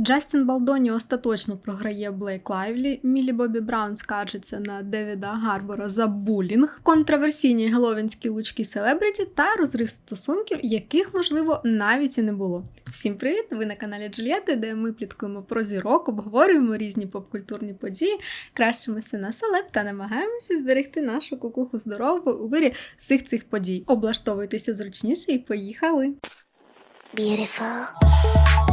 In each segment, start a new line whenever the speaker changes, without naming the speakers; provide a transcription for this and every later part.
Джастін Балдоні остаточно програє Блейк Лайвлі. Мілі Бобі Браун скаржиться на Девіда Гарбора за булінг, контроверсійні геловінські лучки селебриті та розрив стосунків, яких можливо навіть і не було. Всім привіт! Ви на каналі Джульєти, де ми пліткуємо про зірок, обговорюємо різні попкультурні події, кращимося на селеб та намагаємося зберегти нашу кукуху здорову у вирі всіх цих подій. Облаштовуйтеся зручніше і поїхали!
Beautiful.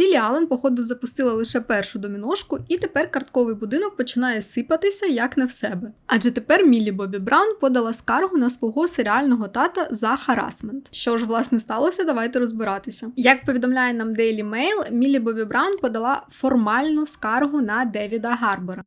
Лілі Аллен, походу, запустила лише першу доміношку, і тепер картковий будинок починає сипатися як не в себе. Адже тепер Міллі Бобі Браун подала скаргу на свого серіального тата за харасмент. Що ж власне сталося, давайте розбиратися. Як повідомляє нам Daily Mail, Міллі Бобі Браун подала формальну скаргу на Девіда Гарбора.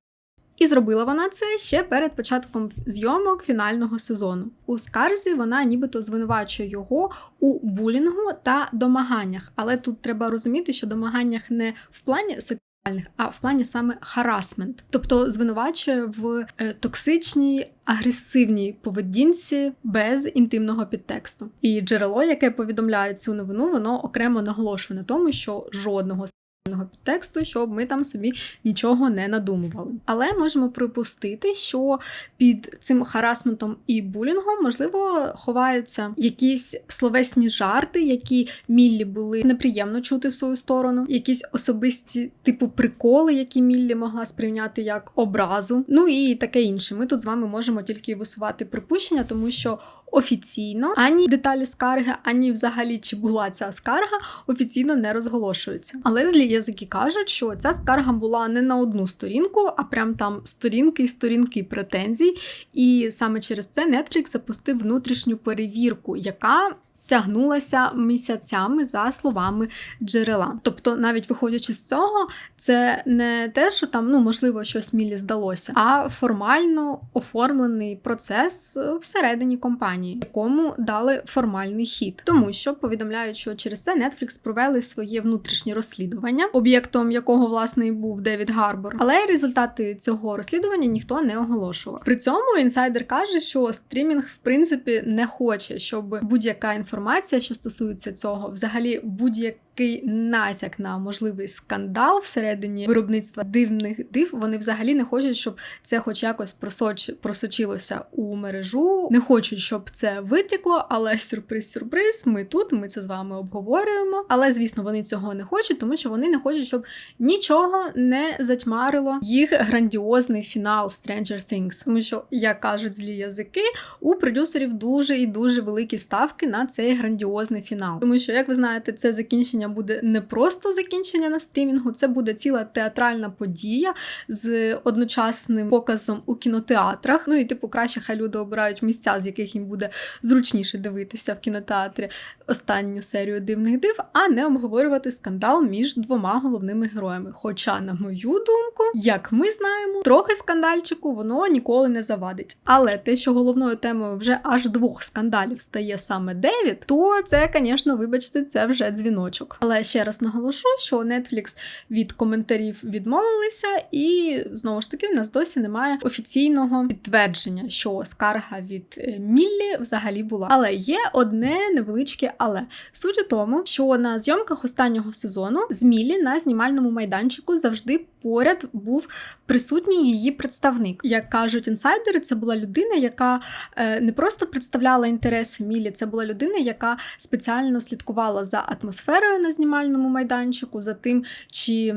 І зробила вона це ще перед початком зйомок фінального сезону. У скарзі вона нібито звинувачує його у булінгу та домаганнях. Але тут треба розуміти, що домаганнях не в плані сексуальних, а в плані саме харасмент, тобто звинувачує в е, токсичній. Агресивній поведінці без інтимного підтексту. І джерело, яке повідомляє цю новину, воно окремо наголошує на тому, що жодного підтексту, щоб ми там собі нічого не надумували. Але можемо припустити, що під цим харасментом і булінгом, можливо, ховаються якісь словесні жарти, які Міллі були неприємно чути в свою сторону, якісь особисті типу приколи, які Міллі могла сприйняти як образу. Ну і таке інше. Ми тут з вами можемо тільки висувати припущення, тому що офіційно ані деталі скарги, ані взагалі чи була ця скарга офіційно не розголошуються. Але злі язики кажуть, що ця скарга була не на одну сторінку, а прям там сторінки і сторінки претензій. І саме через це Netflix запустив внутрішню перевірку, яка тягнулася місяцями за словами джерела. Тобто, навіть виходячи з цього, це не те, що там ну можливо щось мілі здалося, а формально оформлений процес всередині компанії, якому дали формальний хід, тому що повідомляють, що через це Netflix провели своє внутрішнє розслідування, об'єктом якого власне і був Девід Гарбор. Але результати цього розслідування ніхто не оголошував. При цьому інсайдер каже, що стрімінг в принципі не хоче, щоб будь-яка інформація інформація, що стосується цього, взагалі будь-як такий натяк на можливий скандал всередині виробництва дивних див. Вони взагалі не хочуть, щоб це, хоч якось, просоч... просочилося у мережу. Не хочуть, щоб це витікло, але сюрприз-сюрприз. Ми тут, ми це з вами обговорюємо. Але звісно, вони цього не хочуть, тому що вони не хочуть, щоб нічого не затьмарило їх грандіозний фінал Stranger Things. Тому що, як кажуть злі язики, у продюсерів дуже і дуже великі ставки на цей грандіозний фінал. Тому що, як ви знаєте, це закінчення закінчення буде не просто закінчення на стрімінгу, це буде ціла театральна подія з одночасним показом у кінотеатрах. Ну і типу краще хай люди обирають місця, з яких їм буде зручніше дивитися в кінотеатрі останню серію дивних див, а не обговорювати скандал між двома головними героями. Хоча, на мою думку, як ми знаємо, трохи скандальчику воно ніколи не завадить. Але те, що головною темою вже аж двох скандалів стає саме Девід, то це, звісно, вибачте, це вже дзвіночок. Але ще раз наголошу, що Netflix від коментарів відмовилися, і знову ж таки в нас досі немає офіційного підтвердження, що скарга від е, Міллі взагалі була. Але є одне невеличке, але суть у тому, що на зйомках останнього сезону з Міллі на знімальному майданчику завжди поряд був присутній її представник. Як кажуть інсайдери, це була людина, яка е, не просто представляла інтереси Міллі, це була людина, яка спеціально слідкувала за атмосферою на знімальному майданчику, за тим, чи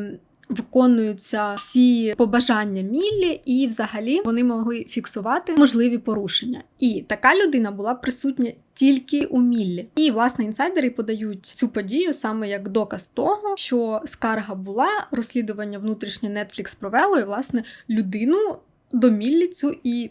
виконуються всі побажання Міллі, і взагалі вони могли фіксувати можливі порушення. І така людина була присутня. Тільки у Міллі. І, власне, інсайдери подають цю подію саме як доказ того, що скарга була, розслідування внутрішнє Netflix провело, і, власне, людину до Міллі цю і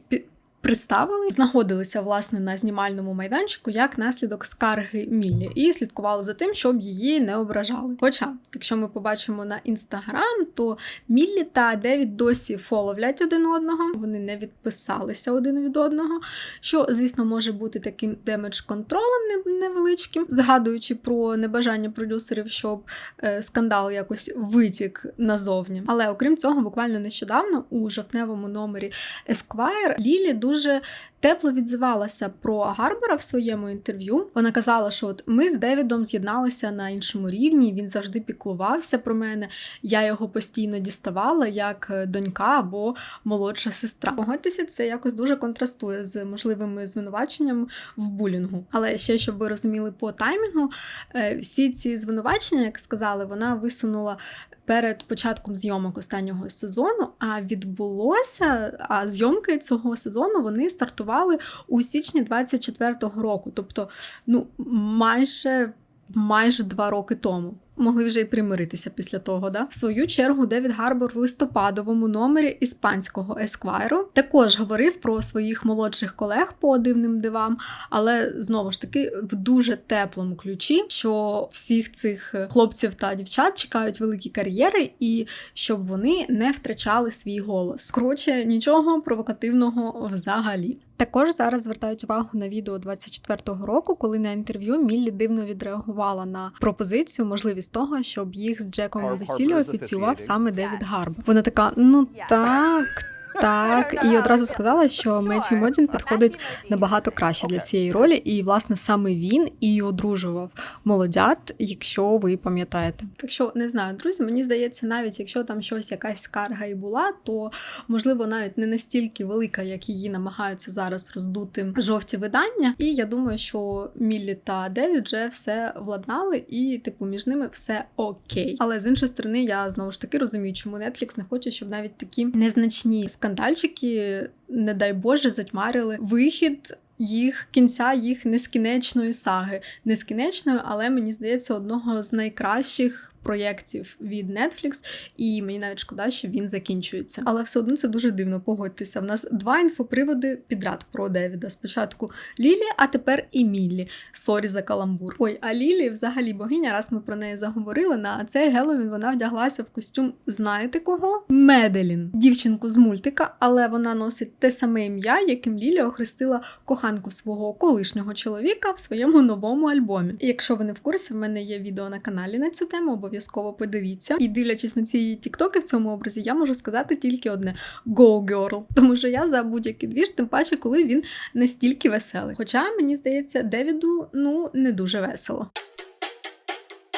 Приставили, знаходилися власне на знімальному майданчику як наслідок скарги Міллі і слідкували за тим, щоб її не ображали. Хоча, якщо ми побачимо на інстаграм, то Міллі та Девід досі фоловлять один одного, вони не відписалися один від одного, що, звісно, може бути таким демедж-контролем невеличким, згадуючи про небажання продюсерів, щоб е, скандал якось витік назовні. Але окрім цього, буквально нещодавно у жовтневому номері Esquire Лілі дуже дуже тепло відзивалася про Гарбера в своєму інтерв'ю. Вона казала, що от ми з Девідом з'єдналися на іншому рівні. Він завжди піклувався про мене. Я його постійно діставала як е, донька або молодша сестра. Погодьтеся, це якось дуже контрастує з можливими звинуваченнями в булінгу. Але ще щоб ви розуміли по таймінгу, е, всі ці звинувачення, як сказали, вона висунула. Перед початком зйомок останнього сезону, а відбулося а зйомки цього сезону вони стартували у січні 24-го року, тобто ну майже майже два роки тому. Могли вже й примиритися після того. Да? В свою чергу Девід Гарбор в листопадовому номері іспанського Есквайру також говорив про своїх молодших колег по дивним дивам, але знову ж таки в дуже теплому ключі, що всіх цих хлопців та дівчат чекають великі кар'єри, і щоб вони не втрачали свій голос. Коротше, нічого провокативного взагалі. Також зараз звертають увагу на відео 24-го року, коли на інтерв'ю Міллі дивно відреагувала на пропозицію, можливість того, щоб їх з Джеком
весілля
офіціював саме Девід Гарб. Вона така: ну так. Так, і одразу сказала, що Меттью Модін підходить набагато краще для цієї ролі, і власне саме він і одружував молодят, якщо ви пам'ятаєте. Так що не знаю, друзі, мені здається, навіть якщо там щось якась скарга і була, то можливо навіть не настільки велика, як її намагаються зараз роздути жовті видання. І я думаю, що Міллі та Девід вже все владнали, і типу між ними все окей. Але з іншої сторони, я знову ж таки розумію, чому Netflix не хоче, щоб навіть такі незначні скандальчики, не дай Боже, затьмарили вихід. Їх кінця їх нескінченної саги, Нескінечної, але мені здається, одного з найкращих проєктів від Netflix, і мені навіть шкода, що він закінчується. Але все одно це дуже дивно. Погодьтеся. В нас два інфоприводи підряд про Девіда. Спочатку Лілі, а тепер і Міллі. Сорі за каламбур. Ой, а Лілі взагалі богиня, раз ми про неї заговорили. На цей Геловін вона вдяглася в костюм. Знаєте кого? Меделін, дівчинку з мультика, але вона носить те саме ім'я, яким Лілі охрестила коханку свого колишнього чоловіка в своєму новому альбомі. Якщо ви не в курсі, в мене є відео на каналі на цю тему, обов'язково подивіться. І дивлячись на ці тіктоки в цьому образі, я можу сказати тільки одне: Go Girl! Тому що я за будь-який двіж, тим паче, коли він настільки веселий. Хоча мені здається, Девіду ну не дуже весело.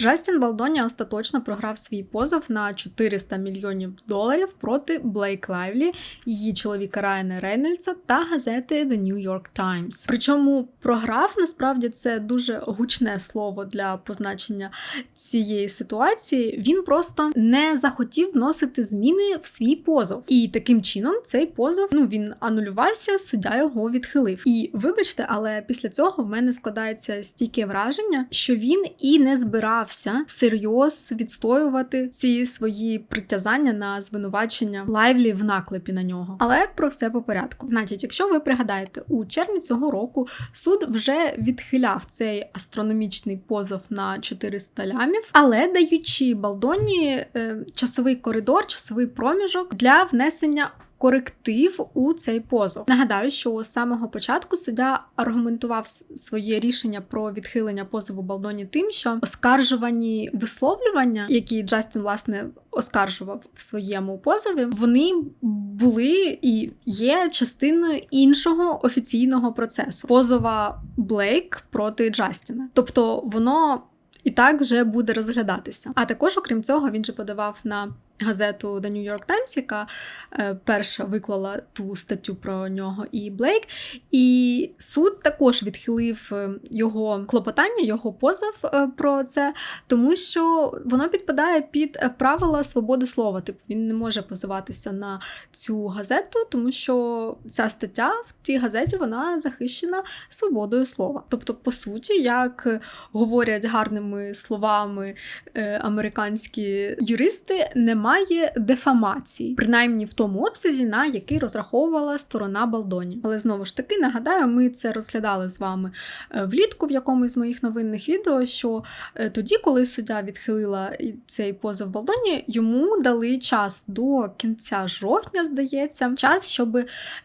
Джастін Балдоні остаточно програв свій позов на 400 мільйонів доларів проти Блейк Лайвлі, її чоловіка Райана Рейнольдса та газети The New York Times. Причому програв насправді це дуже гучне слово для позначення цієї ситуації. Він просто не захотів вносити зміни в свій позов, і таким чином цей позов ну він анулювався, суддя його відхилив. І вибачте, але після цього в мене складається стійке враження, що він і не збирався всерйоз відстоювати ці свої притязання на звинувачення лайвлі в наклепі на нього. Але про все по порядку. Значить, якщо ви пригадаєте, у червні цього року суд вже відхиляв цей астрономічний позов на 400 лямів, але даючи Балдоні е, часовий коридор, часовий проміжок для внесення. Коректив у цей позов. Нагадаю, що з самого початку суддя аргументував своє рішення про відхилення позову Балдоні тим, що оскаржувані висловлювання, які Джастін власне оскаржував в своєму позові, вони були і є частиною іншого офіційного процесу позова Блейк проти Джастіна. Тобто воно і так вже буде розглядатися. А також, окрім цього, він же подавав на газету The New York Times, яка е, перша виклала ту статтю про нього і Блейк. І суд також відхилив е, його клопотання, його позов е, про це, тому що воно підпадає під правила свободи слова. Типу він не може позиватися на цю газету, тому що ця стаття в тій газеті вона захищена свободою слова. Тобто, по суті, як говорять гарними словами американські юристи, немає дефамації, принаймні в тому обсязі, на який розраховувала сторона Балдоні. Але знову ж таки нагадаю, ми це розглядали з вами е, влітку в якомусь з моїх новинних відео. Що е, тоді, коли суддя відхилила цей позов Балдоні, йому дали час до кінця жовтня, здається, час, щоб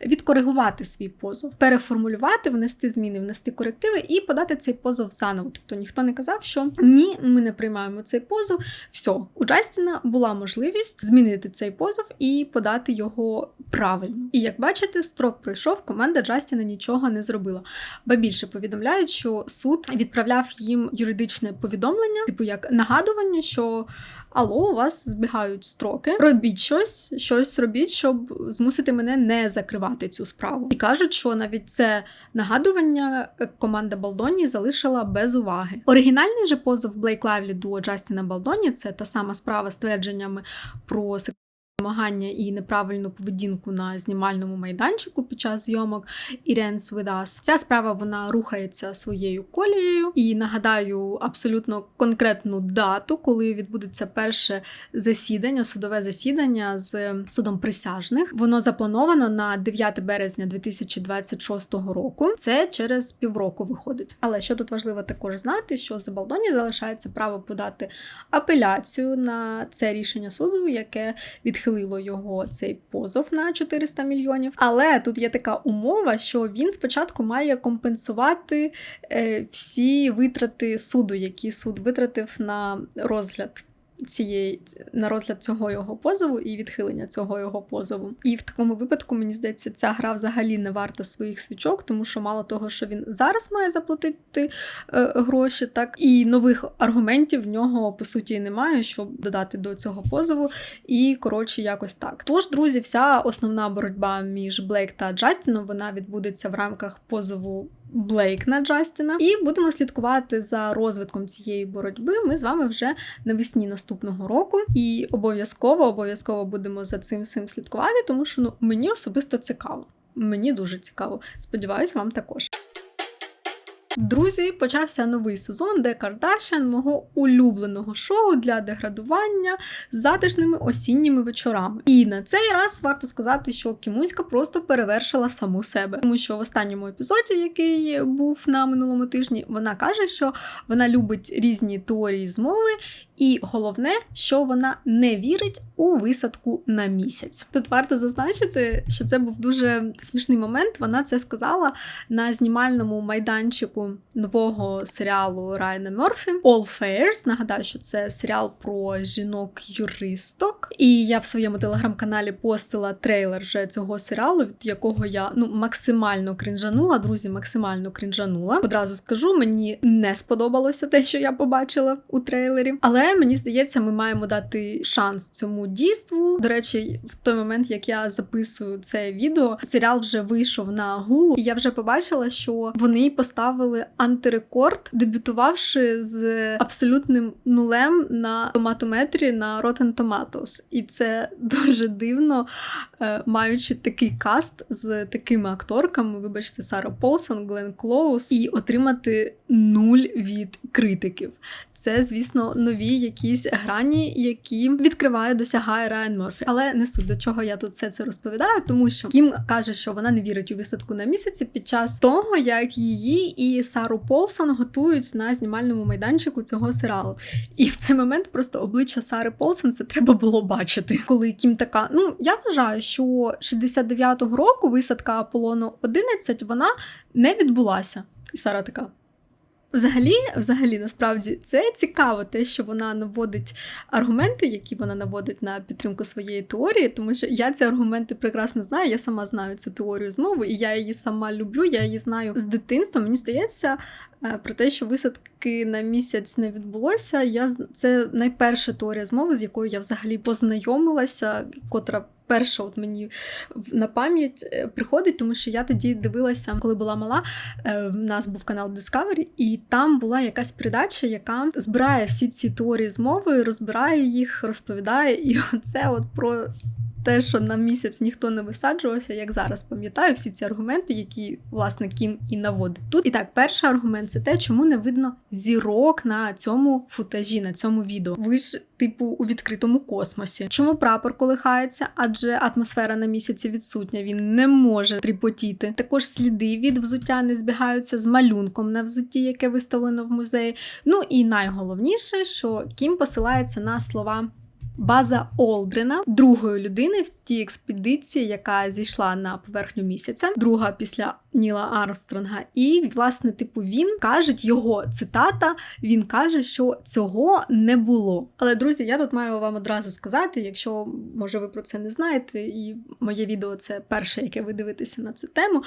відкоригувати свій позов, переформулювати, внести зміни, внести корективи і подати цей позов заново. Тобто ніхто не казав, що ні, ми не приймаємо цей позов. Все, у Джастіна була можливість можливість змінити цей позов і подати його правильно. І як бачите, строк пройшов, команда Джастіна нічого не зробила. Ба більше повідомляють, що суд відправляв їм юридичне повідомлення, типу як нагадування, що Алло, у вас збігають строки. Робіть щось, щось робіть, щоб змусити мене не закривати цю справу. І кажуть, що навіть це нагадування е, команда Балдоні залишила без уваги. Оригінальний же позов Блейк Лайвлі до Джастіна Балдоні це та сама справа з твердженнями про Намагання і неправильну поведінку на знімальному майданчику під час зйомок Irens with Us. Ця справа вона рухається своєю колією. І нагадаю абсолютно конкретну дату, коли відбудеться перше засідання, судове засідання з судом присяжних. Воно заплановано на 9 березня 2026 року. Це через півроку виходить. Але що тут важливо також знати, що за Балдоні залишається право подати апеляцію на це рішення суду, яке відхилило його цей позов на 400 мільйонів. Але тут є така умова, що він спочатку має компенсувати е, всі витрати суду, які суд витратив на розгляд. Цієї на розгляд цього його позову і відхилення цього його позову. І в такому випадку, мені здається, ця гра взагалі не варта своїх свічок, тому що мало того, що він зараз має заплатити е, гроші, так і нових аргументів в нього по суті немає, щоб додати до цього позову. І коротше, якось так. Тож, друзі, вся основна боротьба між Блейк та Джастіном вона відбудеться в рамках позову. Блейк на Джастіна, і будемо слідкувати за розвитком цієї боротьби. Ми з вами вже навесні наступного року, і обов'язково обов'язково будемо за цим всім слідкувати, тому що ну мені особисто цікаво. Мені дуже цікаво. Сподіваюсь, вам також. Друзі, почався новий сезон, де Кардашян мого улюбленого шоу для деградування з затишними осінніми вечорами. І на цей раз варто сказати, що Кімуська просто перевершила саму себе, тому що в останньому епізоді, який був на минулому тижні, вона каже, що вона любить різні теорії змови. І головне, що вона не вірить у висадку на місяць. Тут варто зазначити, що це був дуже смішний момент. Вона це сказала на знімальному майданчику нового серіалу Райана Мерфі All Fairs. Нагадаю, що це серіал про жінок-юристок. І я в своєму телеграм-каналі постила трейлер вже цього серіалу, від якого я ну максимально крінжанула. Друзі, максимально крінжанула. Одразу скажу, мені не сподобалося те, що я побачила у трейлері. Мені здається, ми маємо дати шанс цьому дійству. До речі, в той момент, як я записую це відео, серіал вже вийшов на гулу, і я вже побачила, що вони поставили антирекорд, дебютувавши з абсолютним нулем на томатометрі на Rotten Tomatoes. І це дуже дивно, е, маючи такий каст з такими акторками, вибачте, Сара Полсон, Глен Клоус, і отримати нуль від критиків. Це, звісно, нові якісь грані, які відкриває, досягає Райан Мерфі. Але не суть до чого я тут все це розповідаю, тому що Кім каже, що вона не вірить у висадку на місяці під час того, як її і Сару Полсон готують на знімальному майданчику цього серіалу. І в цей момент просто обличчя Сари Полсон це треба було бачити. Коли Кім така, ну я вважаю, що 69-го року висадка Аполлону 11 вона не відбулася. І Сара така. Взагалі, взагалі, насправді це цікаво, те, що вона наводить аргументи, які вона наводить на підтримку своєї теорії, тому що я ці аргументи прекрасно знаю. Я сама знаю цю теорію змови, і я її сама люблю. Я її знаю з дитинства. Мені здається, про те, що висадки на місяць не відбулося. Я це найперша теорія змови, з якою я взагалі познайомилася, котра. Перша от мені на пам'ять е, приходить, тому що я тоді дивилася, коли була мала. е, В нас був канал Discovery, і там була якась передача, яка збирає всі ці теорії змови, розбирає їх, розповідає. І це от про те, що на місяць ніхто не висаджувався, як зараз пам'ятаю, всі ці аргументи, які власне Кім і наводить тут. І так, перший аргумент це те, чому не видно зірок на цьому футажі, на цьому відео. Ви ж, типу, у відкритому космосі. Чому прапор колихається? Адже атмосфера на місяці відсутня, він не може тріпотіти. Також сліди від взуття не збігаються з малюнком на взутті, яке виставлено в музеї. Ну і найголовніше, що Кім посилається на слова База Олдрена, другої людини в тій експедиції, яка зійшла на поверхню місяця, друга після Ніла Армстронга. І власне, типу, він каже його цитата. Він каже, що цього не було. Але друзі, я тут маю вам одразу сказати, якщо може ви про це не знаєте, і моє відео це перше, яке ви дивитеся на цю тему.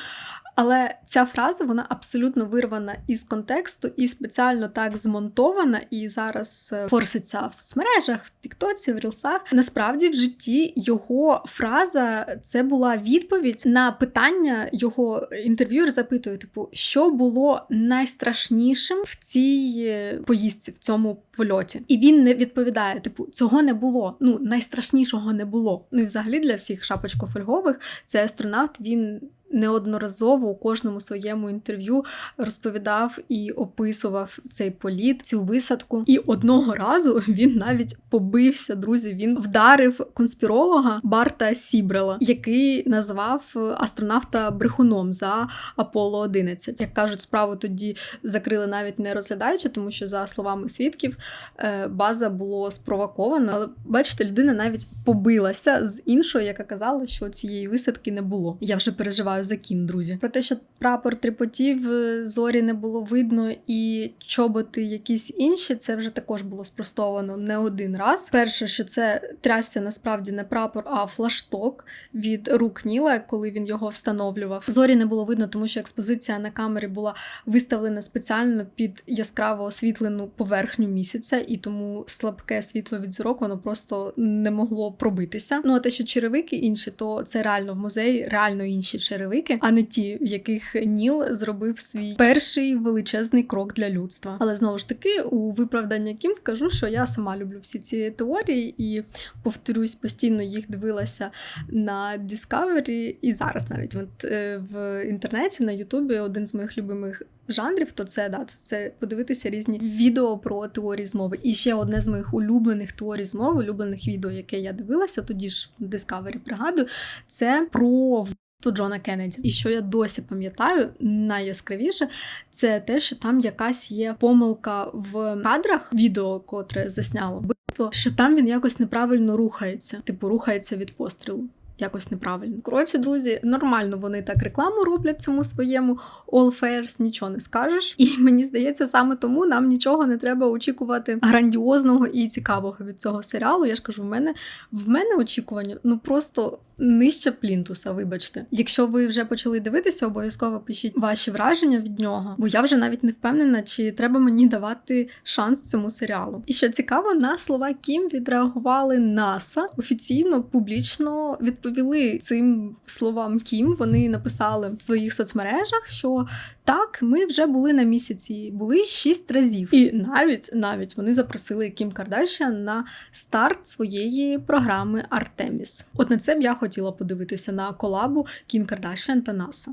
Але ця фраза вона абсолютно вирвана із контексту і спеціально так змонтована, і зараз е, форситься в соцмережах, в Тіктоці, в Рілсах. Насправді, в житті його фраза це була відповідь на питання його інтерв'юер запитує: типу, що було найстрашнішим в цій е, поїздці, в цьому польоті. І він не відповідає: типу, цього не було. Ну, найстрашнішого не було. Ну і взагалі для всіх шапочкофольгових цей астронавт він. Неодноразово у кожному своєму інтерв'ю розповідав і описував цей політ, цю висадку. І одного разу він навіть побився, друзі. Він вдарив конспіролога Барта Сібрела, який назвав астронавта брехуном за Аполло 11. Як кажуть, справу тоді закрили навіть не розглядаючи, тому що, за словами свідків, е, база було спровоковано. Але бачите, людина навіть побилася з іншою, яка казала, що цієї висадки не було. Я вже переживаю ким, друзі. Про те, що прапор тріпотів, е, зорі не було видно, і чоботи якісь інші, це вже також було спростовано не один раз. Перше, що це трясся насправді не прапор, а флашток від рук Ніла, коли він його встановлював. Зорі не було видно, тому що експозиція на камері була виставлена спеціально під яскраво освітлену поверхню місяця, і тому слабке світло від зірок воно просто не могло пробитися. Ну а те, що черевики інші, то це реально в музеї, реально інші черевики, а не ті, в яких Ніл зробив свій перший величезний крок для людства. Але знову ж таки, у виправдання Кім скажу, що я сама люблю всі ці теорії і повторюсь, постійно їх дивилася на Discovery, і зараз навіть от, е, в інтернеті на Ютубі один з моїх любимих. Жанрів, то це да, це, подивитися різні відео про теорії змови. І ще одне з моїх улюблених теорій змови, улюблених відео, яке я дивилася, тоді ж Discovery, пригадую, це про вбивство Джона Кеннеді. І що я досі пам'ятаю, найяскравіше, це те, що там якась є помилка в кадрах відео, котре засняло вбивство, що там він якось неправильно рухається, типу рухається від пострілу. Якось неправильно. Коротше, друзі, нормально вони так рекламу роблять цьому своєму All Fairs, нічого не скажеш. І мені здається, саме тому нам нічого не треба очікувати грандіозного і цікавого від цього серіалу. Я ж кажу, в мене в мене очікування ну просто нижче плінтуса. Вибачте. Якщо ви вже почали дивитися, обов'язково пишіть ваші враження від нього, бо я вже навіть не впевнена, чи треба мені давати шанс цьому серіалу. І що цікаво, на слова Кім відреагували НАСА офіційно, публічно відповіли цим словам Кім. Вони написали в своїх соцмережах, що так, ми вже були на місяці, були шість разів. І навіть навіть вони запросили Кім Кардашіан на старт своєї програми Артеміс. От на це б я хотіла подивитися на колабу Кім Кардашіан та НАСА.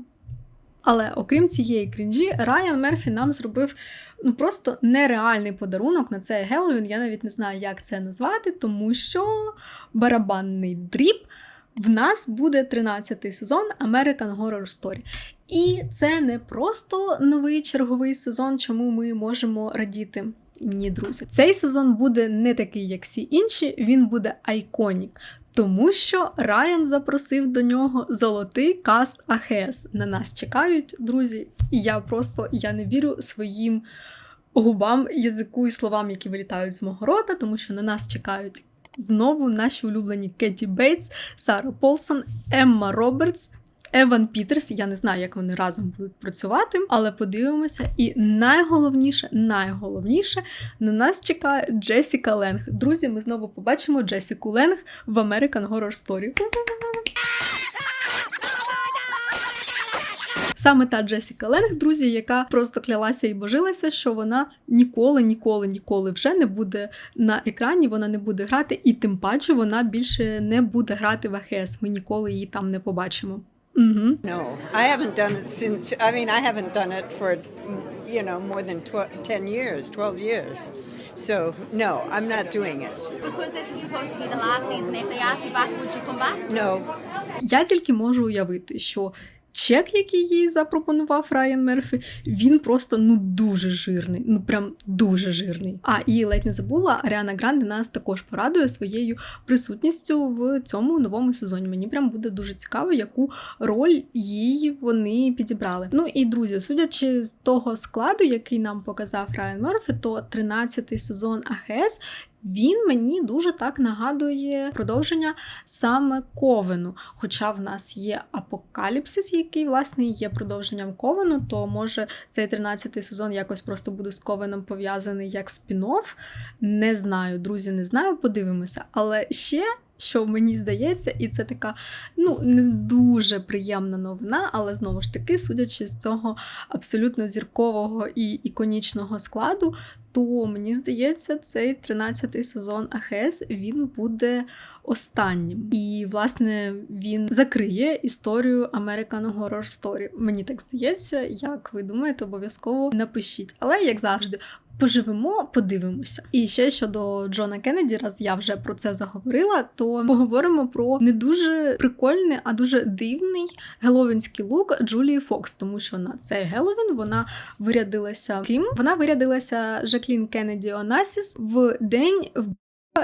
Але окрім цієї крінжі, Райан Мерфі нам зробив ну просто нереальний подарунок на цей Геловін. Я навіть не знаю, як це назвати, тому що барабанний дріб. В нас буде 13-й сезон American Horror Story. І це не просто новий черговий сезон, чому ми можемо радіти. Ні, друзі, цей сезон буде не такий, як всі інші, він буде айконік. Тому що Райан запросив до нього золотий каст АХС. На нас чекають, друзі, і я просто я не вірю своїм губам, язику і словам, які вилітають з мого рота, тому що на нас чекають знову наші улюблені Кеті Бейтс, Сара Полсон, Емма Робертс. Еван Пітерс, я не знаю, як вони разом будуть працювати, але подивимося. І найголовніше, найголовніше на нас чекає Джесіка Ленг. Друзі, ми знову побачимо Джесіку Ленг в American Horror Story. Саме та Джесіка Ленг, друзі, яка просто клялася і божилася, що вона ніколи, ніколи, ніколи вже не буде на екрані, вона не буде грати, і тим паче вона більше не буде грати в АХС. Ми ніколи її там не побачимо. Угу.
No, I haven't done it since. I mean, I haven't done it for, you know, more than tw- 10 years, 12 years. So, no, I'm not doing it.
Because this is supposed to be the last season, if they ask you back, would you come back?
No,
Я тільки можу уявити, що чек, який їй запропонував Райан Мерфі, він просто ну дуже жирний. Ну прям дуже жирний. А і ледь не забула, Аріана Гранде нас також порадує своєю присутністю в цьому новому сезоні. Мені прям буде дуже цікаво, яку роль їй вони підібрали. Ну і друзі, судячи з того складу, який нам показав Райан Мерфі, то 13-й сезон АГС. Він мені дуже так нагадує продовження саме Ковену. Хоча в нас є апокаліпсис, який власне є продовженням Ковену, то може цей 13-й сезон якось просто буде з Ковеном пов'язаний як спін-офф. Не знаю, друзі, не знаю, подивимося. Але ще. Що мені здається, і це така ну не дуже приємна новина, але знову ж таки, судячи з цього абсолютно зіркового і іконічного складу, то мені здається, цей 13-й сезон АХС він буде останнім. І, власне, він закриє історію American Horror Story. Мені так здається, як ви думаєте, обов'язково напишіть. Але як завжди. Поживемо, подивимося. І ще щодо Джона Кеннеді, раз я вже про це заговорила, то поговоримо про не дуже прикольний, а дуже дивний геловінський лук Джулії Фокс, тому що на цей Геловін вона вирядилася ким? Вона вирядилася Жаклін Кеннеді Онасіс в день в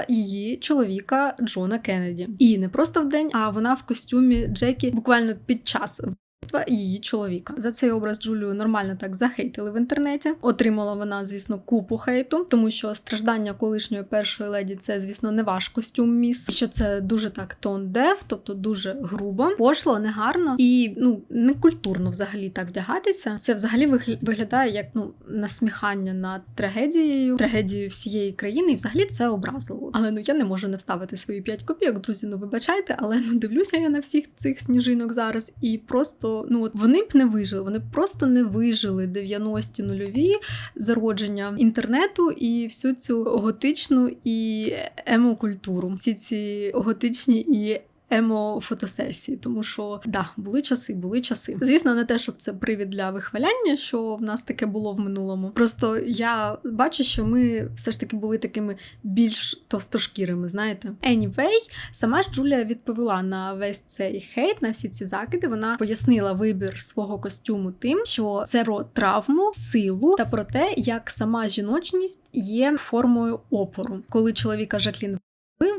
її чоловіка Джона Кеннеді. І не просто в день, а вона в костюмі Джекі буквально під час вбивства її чоловіка. За цей образ Джулію нормально так захейтили в інтернеті. Отримала вона, звісно, купу хейту, тому що страждання колишньої першої леді це, звісно, не ваш костюм міс. Що це дуже так тон дев, тобто дуже грубо, пошло, негарно і ну не культурно взагалі так вдягатися. Це взагалі вигля- виглядає як ну насміхання над трагедією, трагедією всієї країни, і взагалі це образливо. Але ну я не можу не вставити свої 5 копійок, друзі. Ну вибачайте, але ну дивлюся я на всіх цих сніжинок зараз, і просто ну от вони б не вижили. Вони просто не вижили 90-ті нульові зародження інтернету і всю цю готичну і емокультуру. Всі ці готичні і емо-фотосесії, тому що да, були часи, були часи. Звісно, не те, щоб це привід для вихваляння, що в нас таке було в минулому. Просто я бачу, що ми все ж таки були такими більш товстошкірими, знаєте. Anyway, сама ж Джулія відповіла на весь цей хейт, на всі ці закиди. Вона пояснила вибір свого костюму тим, що це про травму, силу та про те, як сама жіночність є формою опору, коли чоловіка Жаклін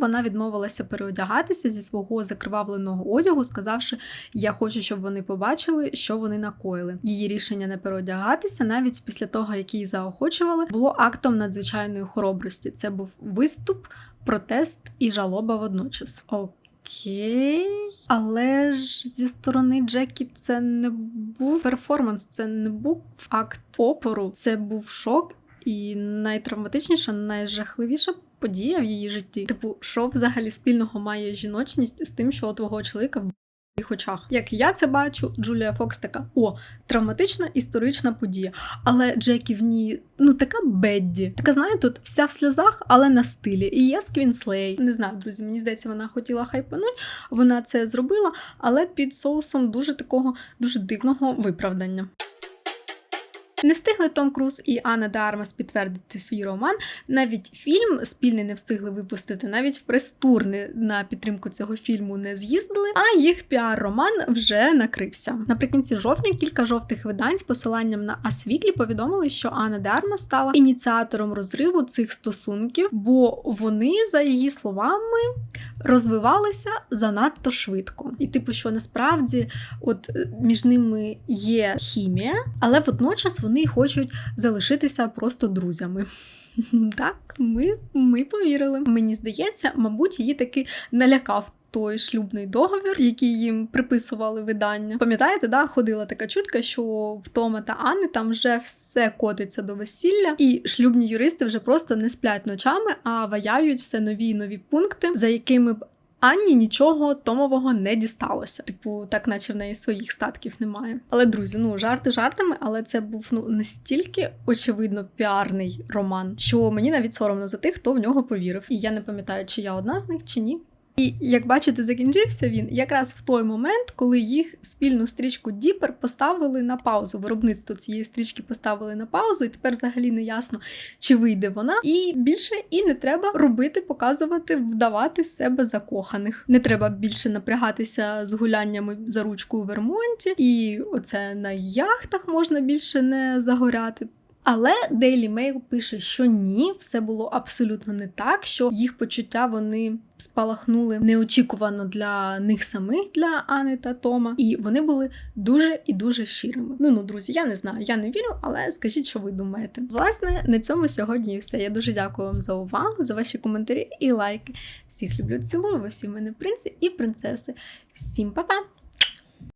вона відмовилася переодягатися зі свого закривавленого одягу, сказавши: Я хочу, щоб вони побачили, що вони накоїли. Її рішення не переодягатися, навіть після того, як її заохочували, було актом надзвичайної хоробрості. Це був виступ, протест і жалоба водночас. Окей, але ж зі сторони Джекі це не був перформанс, це не був акт опору, це був шок. І найтравматичніша, найжахливіша подія в її житті. Типу, що взагалі спільного має жіночність з тим, що твого чоловіка в їх очах. Як я це бачу, Джулія Фокс така: о, травматична історична подія. Але Джекі в ній ну така бедді. Така, знаєте, тут вся в сльозах, але на стилі. І є Сквінслей. Не знаю, друзі, мені здається, вона хотіла хайпануть. Вона це зробила, але під соусом дуже такого дуже дивного виправдання. Не встигли Том Круз і Анна де Армас підтвердити свій роман. Навіть фільм спільний не встигли випустити, навіть в прес-тур на підтримку цього фільму не з'їздили, а їх піар-роман вже накрився. Наприкінці жовтня кілька жовтих видань з посиланням на Асвітлі повідомили, що Анна де Армас стала ініціатором розриву цих стосунків, бо вони, за її словами, розвивалися занадто швидко. І, типу, що насправді, от е, між ними є хімія, але водночас вони хочуть залишитися просто друзями. Так, ми, ми повірили. Мені здається, мабуть, її таки налякав. Той шлюбний договір, який їм приписували видання. Пам'ятаєте, да, ходила така чутка, що в Тома та Анни там вже все котиться до весілля, і шлюбні юристи вже просто не сплять ночами, а ваяють все нові нові пункти, за якими б Анні нічого Томового не дісталося. Типу, так наче в неї своїх статків немає. Але друзі, ну жарти жартами, але це був ну настільки очевидно піарний роман, що мені навіть соромно за тих, хто в нього повірив. І я не пам'ятаю, чи я одна з них, чи ні. І як бачите, закінчився він якраз в той момент, коли їх спільну стрічку Діпер поставили на паузу. Виробництво цієї стрічки поставили на паузу, і тепер взагалі не ясно, чи вийде вона. І більше і не треба робити, показувати, вдавати себе закоханих. Не треба більше напрягатися з гуляннями за ручку у Вермонті, і оце на яхтах можна більше не загоряти. Але Daily Mail пише, що ні, все було абсолютно не так, що їх почуття вони спалахнули неочікувано для них самих, для Ани та Тома, і вони були дуже і дуже щирими. Ну ну, друзі, я не знаю, я не вірю, але скажіть, що ви думаєте. Власне, на цьому сьогодні все. Я дуже дякую вам за увагу, за ваші коментарі і лайки. Всіх люблю, цілую, ви всі мене принці і принцеси. Всім па-па!